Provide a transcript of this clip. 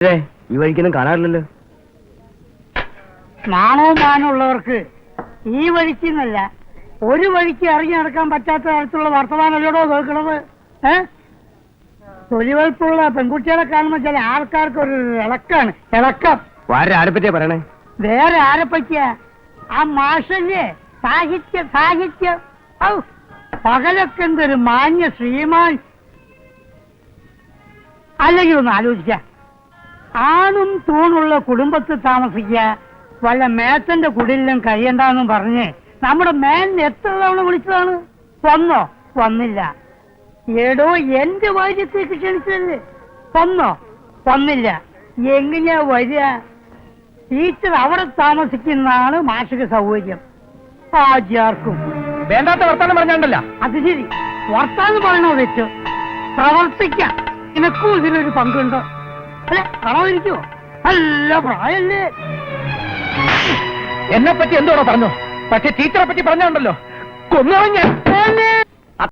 ഈ വഴിക്കൊന്നും കാണാറില്ലല്ലോ. നാണവും മാനമുള്ളവർക്ക് ഈ വഴിക്ക് എന്നല്ല ഒരു വഴിക്ക് ഇറങ്ങി നടക്കാൻ പറ്റാത്ത തരത്തിലുള്ള വർത്തമാനമല്ലടോ കേൾക്കണത്? ഏ? തൊലിവെളുപ്പുള്ള പെൺകുട്ടികളെ കാണുമ്പോ ചില ആൾക്കാർക്ക് ഒരു ഇളക്കാണ്. ഇളക്കം. ആരെ ആരെ പറ്റിയാ പറയണേ? വേറെ ആരെ പറ്റിയ? ആ മാഷല്ലേ സാഹിത്യ സാഹിത്യ. ഔ പകലൊക്കെ എന്തൊരു മാന്യ ശ്രീമാൻ. അല്ലെങ്കിൽ ഒന്ന് ആലോചിക്ക. ആണും തൂണുള്ള കുടുംബത്തിൽ താമസിക്കുക വല്ല മേത്തന്റെ കുടിലും കഴിയണ്ടെന്നും പറഞ്ഞ് നമ്മുടെ മേൻ എത്ര തവണ വിളിച്ചതാണ്? വന്നോ? വന്നില്ല. ഏടോ എന്റെ വാര്യത്തേക്ക് ക്ഷണിച്ചത് വന്നോ? വന്നില്ല. എങ്ങനെയാ വരിക? ടീച്ചർ അവിടെ താമസിക്കുന്നതാണ് മാഷിക സൗകര്യം. ആചാർക്കും വേണ്ടാത്ത വർത്താനം പറഞ്ഞാണ്ടല്ല. അത് ശരി. വർത്താനം പറയണോ വെച്ചു പ്രവർത്തിക്കാം. നിനക്കും ഇതിലൊരു പങ്കുണ്ട്? അല്ലെ അല്ല പ്രായല്ലേ? എന്നെ പറ്റി എന്തോടോ പറഞ്ഞു പക്ഷെ ടീച്ചറെ പറ്റി പറഞ്ഞുണ്ടല്ലോ. കൊന്നു ഞാൻ.